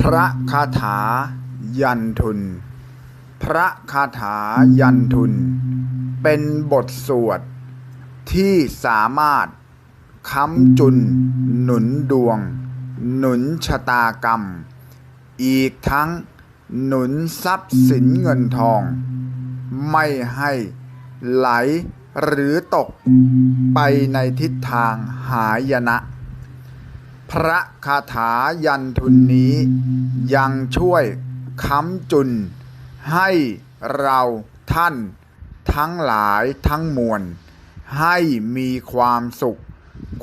พระคาถายันทุน พระคาถายันทุน เป็นบทสวดที่สามารถค้ำจุน หนุนดวง หนุนชะตากรรม อีกทั้งหนุนทรัพย์สินเงินทอง ไม่ให้ไหลหรือตกไปในทิศทางหายนะ พระคาถายันทุนนี้ ยังช่วยค้ำจุน ให้เราท่านทั้งหลายทั้งมวล ให้มีความสุข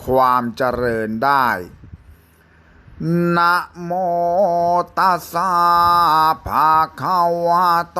ความเจริญได้นะโมตัสสะภะคะวะโต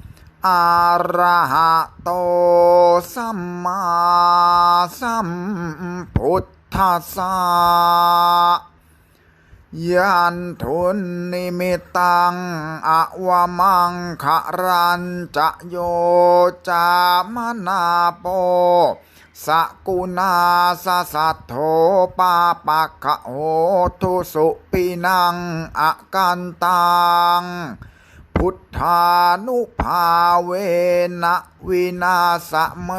อะระหะโตสัมมาสัมพุทธัสสะยันทุนนิมิตังอวมังคะรันจะโยจามนาโปสกุณาสสัทโธปาปะคะโหทุสุปินังอกันตัง พุทธานุภาเวนะวินาสะเม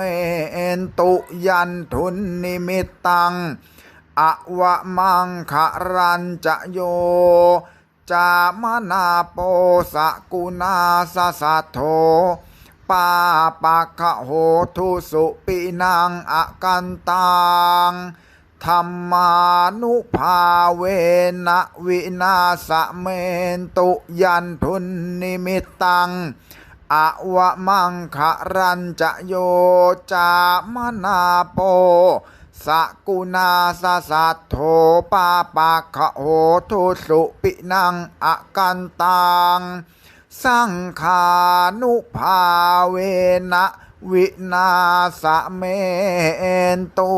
นตุยันทุนนิมิตังอวะมังคะรันจะโย จามนาโปสกุณาสสัทโธปาปะคะโหทุสุปินังอกันตัง ธรรมานุภาเวนะวินาสเมนตุยันทุนนิมิตังอวะมังคะรันจะโยจามนาโปสกุณาสสัทโธปาปะคะโหทุสุปินังอกันตังสังขานุภาเวนะวินาสเมนตุ